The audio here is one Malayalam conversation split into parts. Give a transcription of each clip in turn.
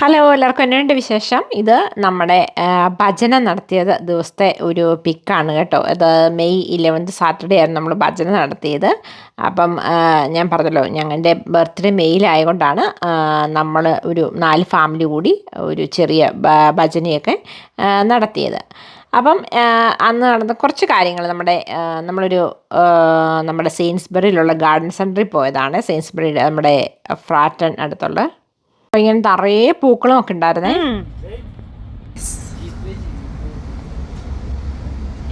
ഹലോ എല്ലാവർക്കും എന്നുണ്ട് വിശേഷം? ഇത് നമ്മുടെ ഭജന നടത്തിയത് ദിവസത്തെ ഒരു പിക്കാണ് കേട്ടോ. ഇത് മെയ് ഇലവൻത്ത് സാറ്റർഡേ ആയിരുന്നു നമ്മൾ ഭജന നടത്തിയത്. അപ്പം ഞാൻ പറഞ്ഞല്ലോ ഞങ്ങളുടെ ബർത്ത്ഡേ മെയ്യിലായതുകൊണ്ടാണ് നമ്മൾ ഒരു നാല് ഫാമിലി കൂടി ഒരു ചെറിയ ഭജനയൊക്കെ നടത്തിയത്. അപ്പം അന്ന് നടന്ന കുറച്ച് കാര്യങ്ങൾ നമ്മുടെ നമ്മളൊരു നമ്മുടെ സെയിൻസ്ബറിയിലുള്ള ഗാർഡൻ സെന്ററിൽ പോയതാണ്. സെയിൻസ്ബറിയുടെ നമ്മുടെ ഫ്രാറ്റൺ അടുത്തുള്ള അപ്പോൾ ഇങ്ങനെ നിറയെ പൂക്കളും ഒക്കെ ഉണ്ടായിരുന്നേ.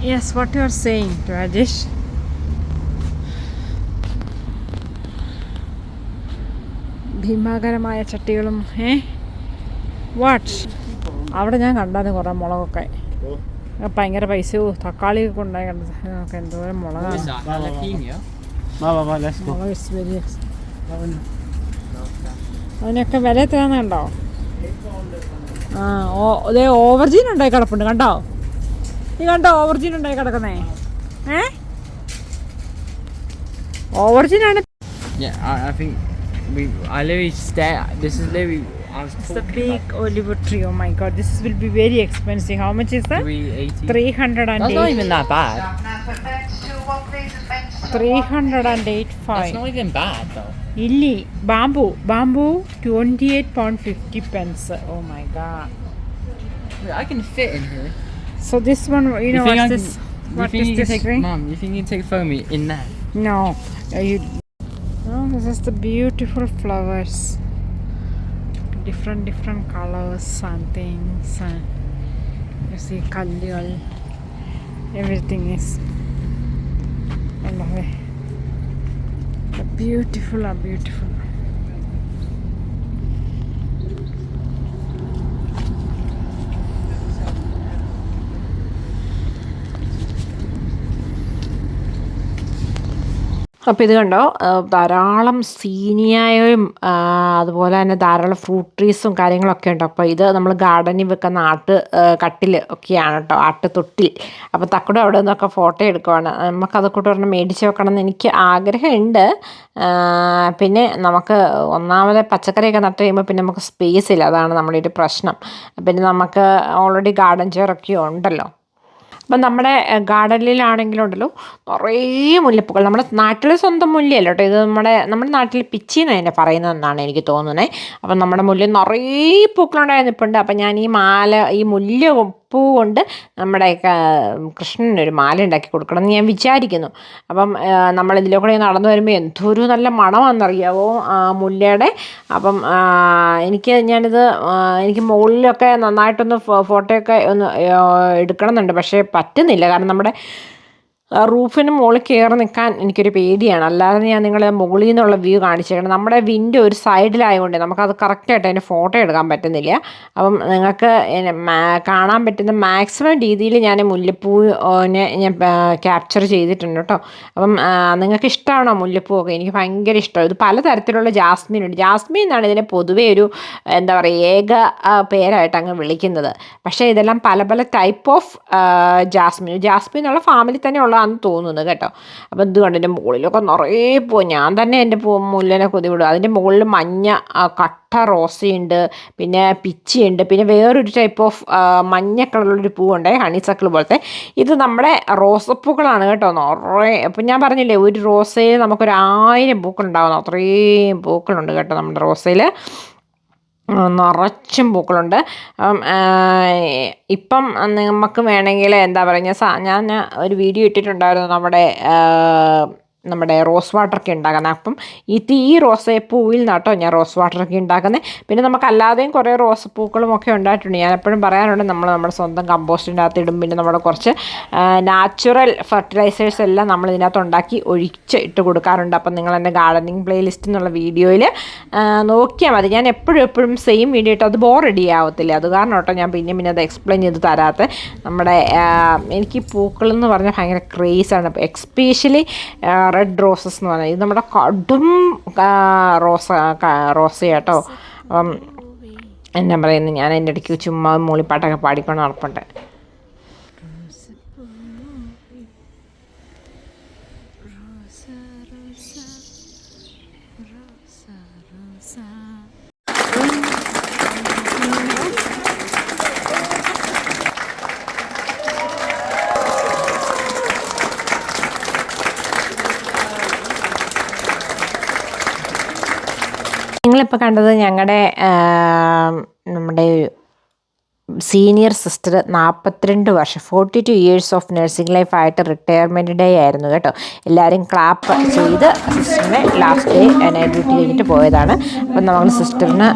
Yes, what you are saying, Rajesh? ഭീമാകരമായ ചട്ടികളും ഏ? വാട്ട് അവിടെ ഞാൻ കണ്ടായിരുന്നു കുറേ മുളകൊക്കെ. ഭയങ്കര പൈസ. തക്കാളി ഒക്കെ ഉണ്ടായി കണ്ടത് എന്തോരം മുളകാണ്. മുളക് ഇറ്റ്സ് വെരി അതിനൊക്കെ വില എത്രയാന്ന് കണ്ടോ ആ ഓ ഇതേ ഓവർജീൻ ഉണ്ടായി കിടപ്പുണ്ട് കണ്ടോ ഈ കണ്ടോ ഓവർജീൻ ഉണ്ടായി കിടക്കുന്നേ ഏ ഓവർജീൻ ആണ് It's the big olive tree. Oh my god, this will be very expensive. How much is that? Three eighty. 308. That's not even that bad. 308 It's not even bad though. ಇಲ್ಲಿ bamboo, bamboo, twenty-eight pound fifty pence. Oh my god! Wait, I can fit in here. So this one, you know what this You what think you can this Mom, you think you can take foamy in that? No you Oh, this is the beautiful flowers. Different, different colors and things. You see, kalyal. Everything is. I love it. Beautiful are beautiful. അപ്പോൾ ഇത് കണ്ടോ? ധാരാളം സീനിയായും അതുപോലെ തന്നെ ധാരാളം ഫ്രൂട്ട് ട്രീസും കാര്യങ്ങളൊക്കെ ഉണ്ട്. അപ്പോൾ ഇത് നമ്മൾ ഗാർഡനിൽ വെക്കുന്ന ആട്ട് കട്ടിൽ ഒക്കെയാണ് കേട്ടോ ആട്ട് തൊട്ടിൽ. അപ്പോൾ തക്കടും അവിടെ നിന്നൊക്കെ ഫോട്ടോ എടുക്കുവാണ്. നമുക്കത് കൂട്ടി ഒരെണ്ണം മേടിച്ച് വെക്കണം എന്ന് എനിക്ക് ആഗ്രഹമുണ്ട്. പിന്നെ നമുക്ക് ഒന്നാമത് പച്ചക്കറിയൊക്കെ നട്ട് കഴിയുമ്പോൾ പിന്നെ നമുക്ക് സ്പേസ് ഇല്ല. അതാണ് നമ്മുടെ ഒരു പ്രശ്നം. പിന്നെ നമുക്ക് ഓൾറെഡി ഗാർഡൻ ചെയറൊക്കെ ഉണ്ടല്ലോ. അപ്പം നമ്മുടെ ഗാർഡനിലാണെങ്കിലും ഉണ്ടല്ലോ നിറയെ മുല്ലപ്പൂക്കൾ. നമ്മുടെ നാട്ടിൽ സ്വന്തം മുല്ലയല്ല കേട്ടോ ഇത്. നമ്മുടെ നമ്മുടെ നാട്ടിൽ പിച്ചിന്ന് തന്നെ പറയുന്നതെന്നാണ് എനിക്ക് തോന്നുന്നത് അപ്പം നമ്മുടെ മുല്ല നിറയെ പൂക്കളുണ്ടായി നിൽപ്പുണ്ട് അപ്പം ഞാൻ ഈ മാല ഈ മുല്ല പൂ കൊണ്ട് നമ്മുടെ കൃഷ്ണനൊരു മാല ഉണ്ടാക്കി കൊടുക്കണം എന്ന് ഞാൻ വിചാരിക്കുന്നു. അപ്പം നമ്മൾ ഇതിലൂടെ നടന്നു വരുമ്പോൾ എന്തൊരു നല്ല മണമാണെന്നറിയാവോ മുല്ലയുടെ. അപ്പം എനിക്ക് ഞാനിത് എനിക്ക് മുകളിലൊക്കെ നന്നായിട്ടൊന്ന് ഫോട്ടോയൊക്കെ ഒന്ന് എടുക്കണം എന്നുണ്ട് പക്ഷേ പറ്റുന്നില്ല. കാരണം നമ്മുടെ റൂഫിന് മുകളിൽ കയറി നിൽക്കാൻ എനിക്കൊരു പേടിയാണ്. അല്ലാതെ ഞാൻ നിങ്ങളെ മുകളിൽ നിന്നുള്ള വ്യൂ കാണിച്ചേക്കണം. നമ്മുടെ വിൻഡോ ഒരു സൈഡിലായതുകൊണ്ട് നമുക്കത് കറക്റ്റായിട്ട് അതിന്റെ ഫോട്ടോ എടുക്കാൻ പറ്റുന്നില്ല. അപ്പം നിങ്ങൾക്ക് കാണാൻ പറ്റുന്ന മാക്സിമം രീതിയിൽ ഞാൻ മുല്ലപ്പൂവിനെ ഞാൻ ക്യാപ്ചർ ചെയ്തിട്ടുണ്ട് കേട്ടോ. അപ്പം നിങ്ങൾക്ക് ഇഷ്ടമാണോ മുല്ലപ്പൂവൊക്കെ? എനിക്ക് ഭയങ്കര ഇഷ്ടമാണ് ഇത് പലതരത്തിലുള്ള ജാസ്മിൻ ഉണ്ട്. ജാസ്മിൻ എന്നാണ് ഇതിനെ പൊതുവേ ഒരു എന്താ പറയുക ഏക പേരായിട്ട് അങ്ങ് വിളിക്കുന്നത്. പക്ഷേ ഇതെല്ലാം പല പല ടൈപ്പ് ഓഫ് ജാസ്മിൻ. ജാസ്മിൻ എന്നുള്ള ഫാമിലി തന്നെ ഉള്ളതാണെന്ന് തോന്നുന്നു കേട്ടോ. അപ്പം ഇത് കണ്ട് എന്റെ മുകളിലൊക്കെ നിറയെ പൂ ഞാൻ തന്നെ എന്റെ പൂ മുല്ലനെ കൊതി വിടും അതിന്റെ മുകളിൽ മഞ്ഞ കട്ട റോസയുണ്ട് പിന്നെ പിച്ചിയുണ്ട് പിന്നെ വേറൊരു ടൈപ്പ് ഓഫ് മഞ്ഞ കളറുള്ളൊരു പൂവുണ്ട് ഹണിസക്കിൾ പോലത്തെ. ഇത് നമ്മുടെ റോസപ്പൂക്കളാണ് കേട്ടോ നിറയെ. അപ്പം ഞാൻ പറഞ്ഞില്ലേ ഒരു റോസയിൽ നമുക്കൊരു ആയിരം പൂക്കളുണ്ടാവുന്നു അത്രയും പൂക്കളുണ്ട് കേട്ടോ നമ്മുടെ റോസയിൽ. നിറച്ചും പൂക്കളുണ്ട്. ഇപ്പം നമുക്ക് വേണമെങ്കിൽ എന്താ പറയുക ഞാൻ ഒരു വീഡിയോ ഇട്ടിട്ടുണ്ടായിരുന്നു നമ്മുടെ നമ്മുടെ റോസ് വാട്ടറൊക്കെ ഉണ്ടാക്കുന്നത് അപ്പം ഈ തീ റോസപ്പൂവിൽ നിന്നാട്ടോ ഞാൻ റോസ് വാട്ടറൊക്കെ ഉണ്ടാക്കുന്നത് പിന്നെ നമുക്ക് അല്ലാതെയും കുറേ റോസപ്പൂക്കളും ഒക്കെ ഉണ്ടായിട്ടുണ്ട്. ഞാൻ എപ്പോഴും പറയാറുണ്ട് നമ്മൾ നമ്മുടെ സ്വന്തം കമ്പോസ്റ്റിന്റെ അകത്ത് ഇടും. പിന്നെ നമ്മുടെ കുറച്ച് നാച്ചുറൽ ഫെർട്ടിലൈസേഴ്സ് എല്ലാം നമ്മൾ ഇതിനകത്ത് ഉണ്ടാക്കി ഒഴിച്ച് ഇട്ട് കൊടുക്കാറുണ്ട്. അപ്പം നിങ്ങൾ എന്റെ ഗാർഡനിങ് പ്ലേലിസ്റ്റ് എന്നുള്ള വീഡിയോയിൽ നോക്കിയാൽ മതി. ഞാൻ എപ്പോഴും എപ്പോഴും സെയിം വീഡിയോ ഇട്ട് അത് ബോറടി ആവത്തില്ല. അത് കാരണം കേട്ടോ ഞാൻ പിന്നെ പിന്നെ അത് എക്സ്പ്ലെയിൻ ചെയ്ത് തരാത്ത. നമ്മുടെ എനിക്ക് പൂക്കൾ എന്ന് പറഞ്ഞാൽ ഭയങ്കര ക്രേസാണ് എക്സ്പീഷ്യലി റെഡ് റോസസ് എന്ന് പറഞ്ഞാൽ ഇത് നമ്മുടെ കടും റോസ റോസ കേട്ടോ അപ്പം എന്നാ പറയുന്നത് ഞാൻ എന്റെ ഇടയ്ക്ക് ചുമ്മാ മൂളിപ്പാട്ടൊക്കെ പാടിക്കൊണ്ട് നടപ്പുണ്ട് നിങ്ങളിപ്പോൾ കണ്ടത് ഞങ്ങളുടെ നമ്മുടെ സീനിയർ സിസ്റ്റർ നാൽപ്പത്തിരണ്ട് വർഷം forty two years of nursing life ആയിട്ട് റിട്ടയർമെന്റ് ഡേ ആയിരുന്നു കേട്ടോ. എല്ലാവരും ക്ലാപ്പ് ചെയ്ത് സിസ്റ്ററിനെ ലാസ്റ്റ് ഡേ നൈറ്റ് ഡ്യൂട്ടി കഴിഞ്ഞിട്ട് പോയതാണ്. അപ്പം നമ്മൾ സിസ്റ്ററിന്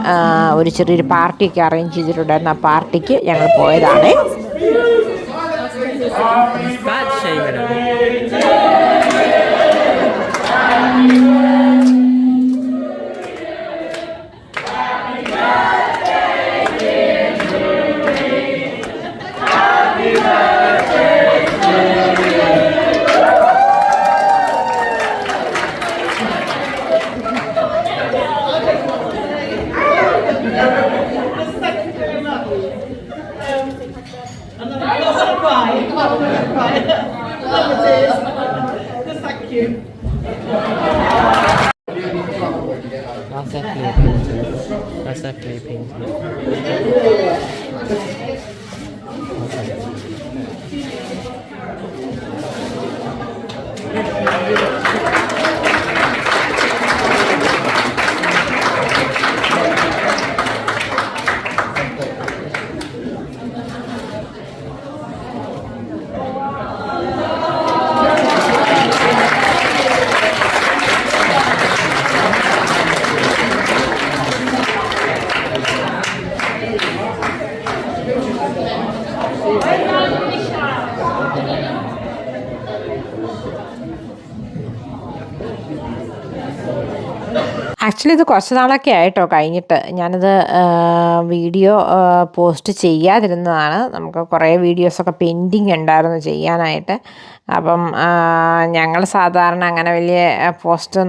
ഒരു ചെറിയൊരു പാർട്ടിയൊക്കെ അറേഞ്ച് ചെയ്തിട്ടുണ്ടായിരുന്നു. ആ പാർട്ടിക്ക് ഞങ്ങൾ പോയതാണ്. That's thank you very much. Just you. Definitely a painting. That's definitely a painting. Okay. Actually ഇത് കുറച്ച് നാളൊക്കെ ആയിട്ടോ കഴിഞ്ഞിട്ട്. ഞാനിത് വീഡിയോ പോസ്റ്റ് ചെയ്യാതിരുന്നതാണ്. നമുക്ക് കുറേ വീഡിയോസൊക്കെ പെൻഡിങ് ഉണ്ടായിരുന്നു ചെയ്യാനായിട്ട്. അപ്പം ഞങ്ങൾ സാധാരണ അങ്ങനെ വലിയ പോസ്റ്റ്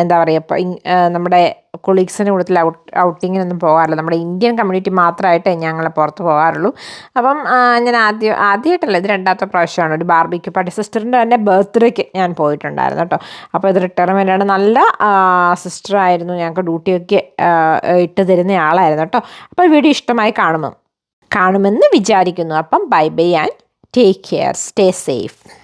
എന്താ പറയുക ഇപ്പം നമ്മുടെ കൊളീഗ്സിന്റെ കൂടുതൽ ഔട്ട് ഔട്ടിങ്ങിനൊന്നും പോകാറില്ല. നമ്മുടെ ഇന്ത്യൻ കമ്മ്യൂണിറ്റി മാത്രമായിട്ടേ ഞങ്ങൾ പുറത്ത് പോകാറുള്ളൂ. അപ്പം ഞാൻ ആദ്യം ആദ്യമായിട്ടല്ല ഇത് രണ്ടാമത്തെ പ്രാവശ്യമാണ്. ഒരു ബാർബിക്ക് പാർട്ടി സിസ്റ്ററിന്റെ തന്നെ ബർത്ത്ഡേക്ക് ഞാൻ പോയിട്ടുണ്ടായിരുന്നു കേട്ടോ. അപ്പോൾ ഇത് റിട്ടയർമെന്റാണ് നല്ല സിസ്റ്ററായിരുന്നു ഞങ്ങൾക്ക് ഡ്യൂട്ടിയൊക്കെ ഇട്ട് തരുന്ന ആളായിരുന്നു കേട്ടോ. അപ്പോൾ വീഡിയോ ഇഷ്ടമായി കാണുമെന്ന് കാണുമെന്ന് വിചാരിക്കുന്നു. അപ്പം bye bye and take care stay safe